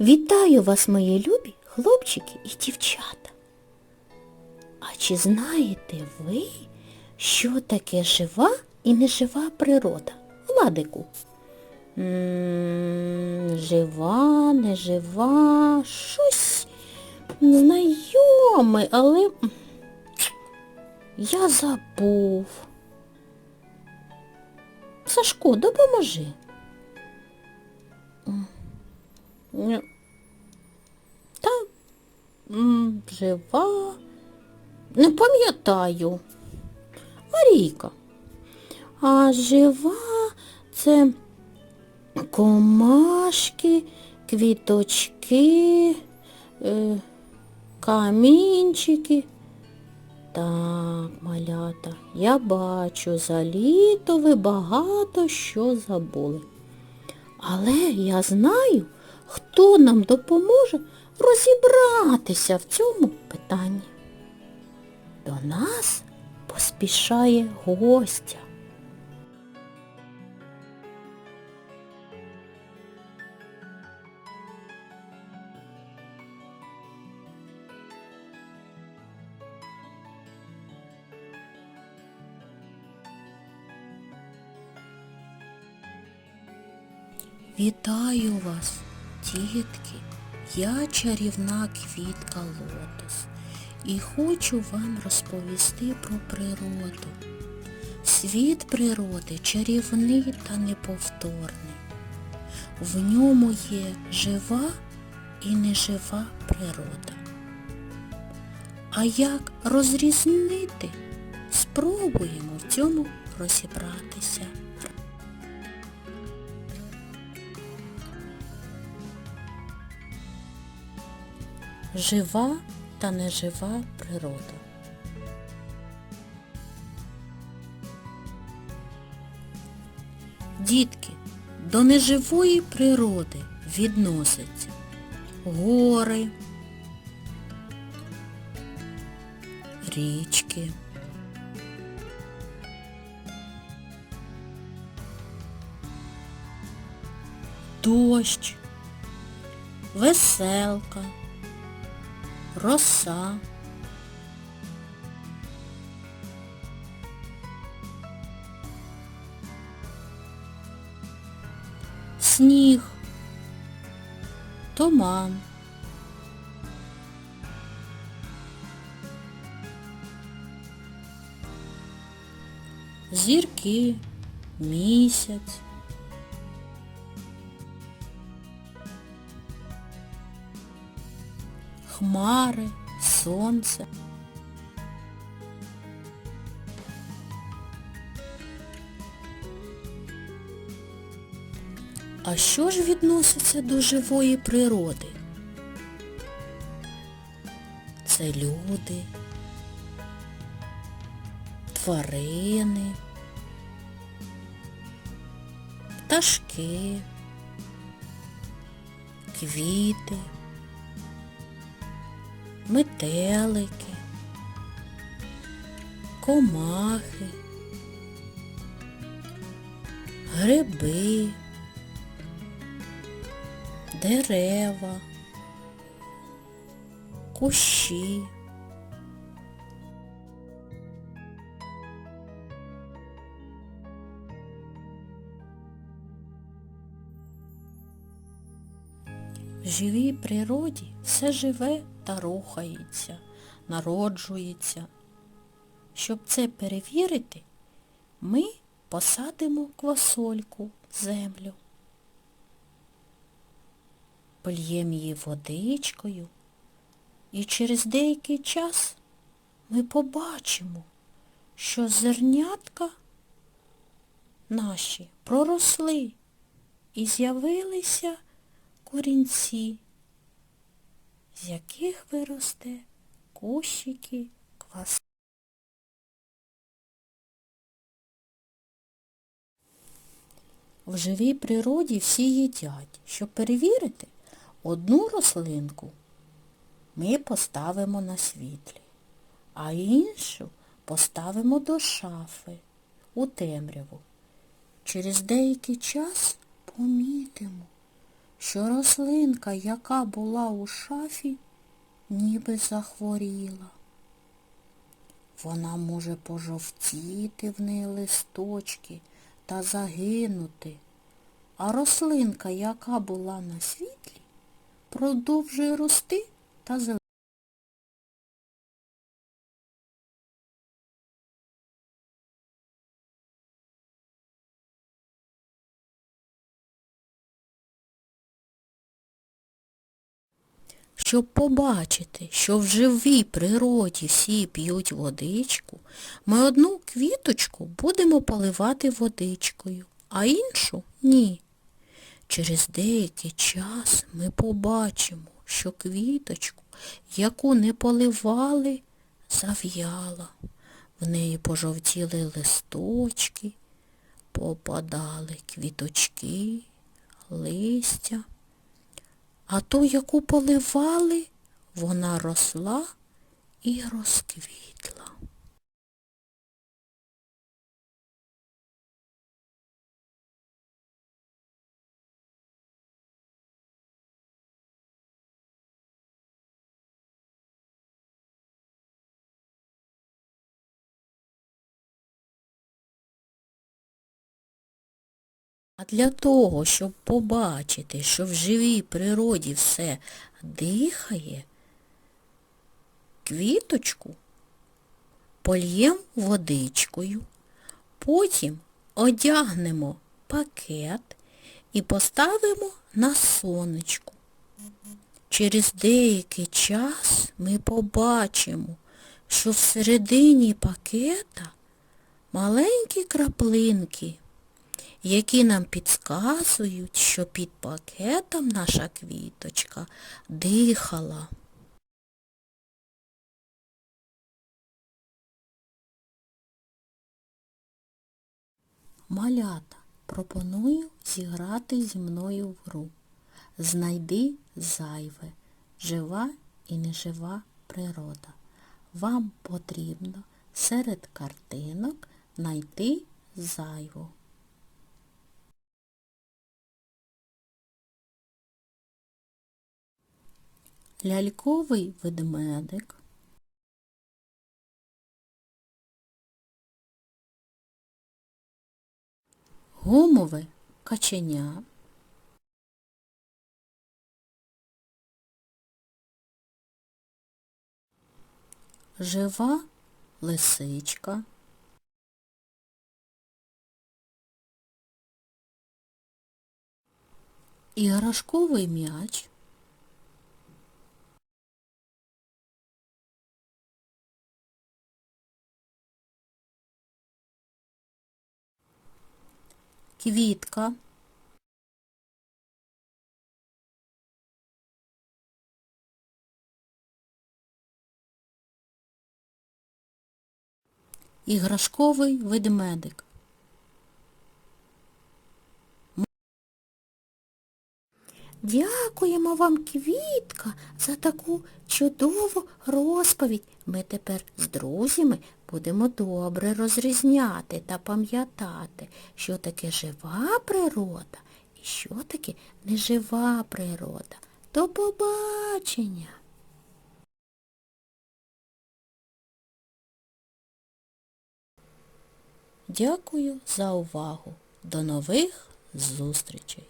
Вітаю вас, мої любі хлопчики і дівчата. А чи знаєте ви, що таке жива і нежива природа? Владику. М, Жива, нежива, щось знайоме, але я забув. Сашко, допоможи. Та жива. Не пам'ятаю. Марійка. А жива це комашки, квіточки, е, камінчики. Так, малята, я бачу, за літо ви багато що забули. Але я знаю, хто нам допоможе розібратися в цьому питанні. До нас поспішає гостя. Вітаю вас, дітки! Я чарівна квітка лотос і хочу вам розповісти про природу. Світ природи чарівний та неповторний. В ньому є жива і нежива природа. А як розрізнити? Спробуємо в цьому розібратися. Жива та нежива природа. Дітки, до неживої природи відносяться гори, річки, дощ, веселка, роса. Сніг, туман, зірки, місяць, хмари, сонце. А що ж відноситься до живої природи? Це люди, тварини, пташки, квіти, метелики, комахи, гриби, дерева, кущі. В живій природі все живе та рухається, народжується. Щоб це перевірити, ми посадимо квасольку в землю. Польємо її водичкою, і через деякий час ми побачимо, що зернятка наші проросли і з'явилися корінці, з яких виросте кущики квас. В живій природі всі їдять. Щоб перевірити, одну рослинку ми поставимо на світлі, а іншу поставимо до шафи у темряву. Через деякий час помітимо, що рослинка, яка була у шафі, ніби захворіла. Вона може пожовтіти в неї листочки та загинути, а рослинка, яка була на світлі, продовжує рости та зеленіти. Щоб побачити, що в живій природі всі п'ють водичку, ми одну квіточку будемо поливати водичкою, а іншу ні. Через деякий час ми побачимо, що квіточку, яку не поливали, зав'яла. В неї пожовтіли листочки, попадали квіточки, листя. А ту, яку поливали, вона росла і розквітла. А для того, щоб побачити, що в живій природі все дихає, квіточку польєм водичкою, потім одягнемо пакет і поставимо на сонечку. Через деякий час ми побачимо, що всередині пакета маленькі краплинки які нам підказують, що під пакетом наша квіточка дихала. Малята, пропоную зіграти зі мною в гру. Знайди зайве, жива і нежива природа. Вам потрібно серед картинок знайти зайву. Ляльковий ведмедик, гумове каченя, жива лисичка, іграшковий м'яч, квітка, іграшковий ведмедик. Дякуємо вам, квітка, за таку чудову розповідь. Ми тепер з друзями будемо добре розрізняти та пам'ятати, що таке жива природа і що таке нежива природа. До побачення! Дякую за увагу. До нових зустрічей!